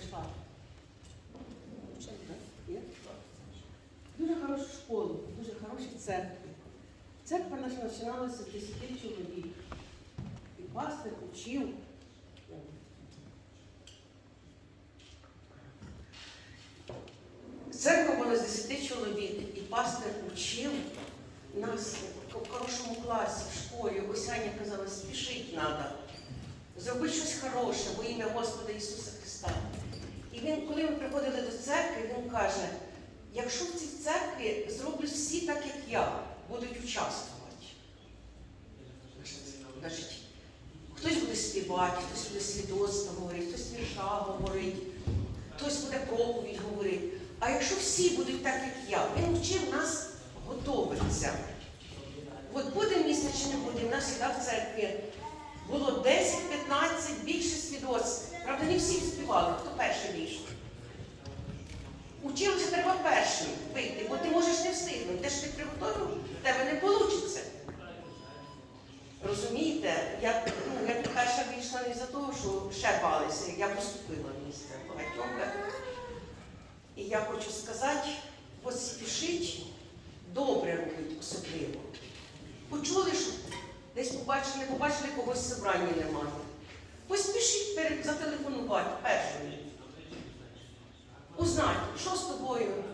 прийшла. Дуже хорошу школу, дуже хороші церкви. Церква наша починалася з 10 чоловік. І пастир учив. Церква була з 10 чоловік, і пастир учив нас в хорошому класі, в школі. Ось Аня казала, спішить треба, зроби щось хороше во ім'я Господа Ісуса Христа. Він, коли ми приходили до церкви, він каже, якщо в цій церкві зроблять всі так, як я, будуть участвувати. Значить, хтось буде співати, хтось буде свідоцтво говорити, хтось вірша говорить, хтось буде проповідь говорити. А якщо всі будуть так, як я, він вчив нас готуватися. От буде місце чи не буде, в нас сюди в церкві було 10-15 більше свідоцтв. Правда, не всі співали, я, ну, я перша вийшла не за того, що ще балися, я поступила в місце багатьом. І я хочу сказати, от спішить, добре робить особливо. Почули, що десь побачили, побачили когось в собранні немає. Поспішіть зателефонувати першою. Узнати, що з тобою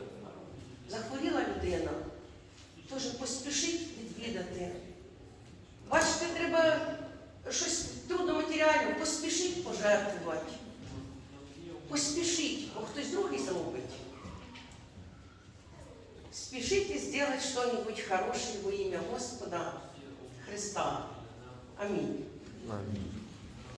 захворіла людина. Тож поспішіть відвідати. Бачите, треба щось трудноматеріальне, пожертвувати. Поспішіть, бо хтось другий зробить. Спешите сделать что-нибудь хорошее во имя Господа Христа. Аминь. Амінь.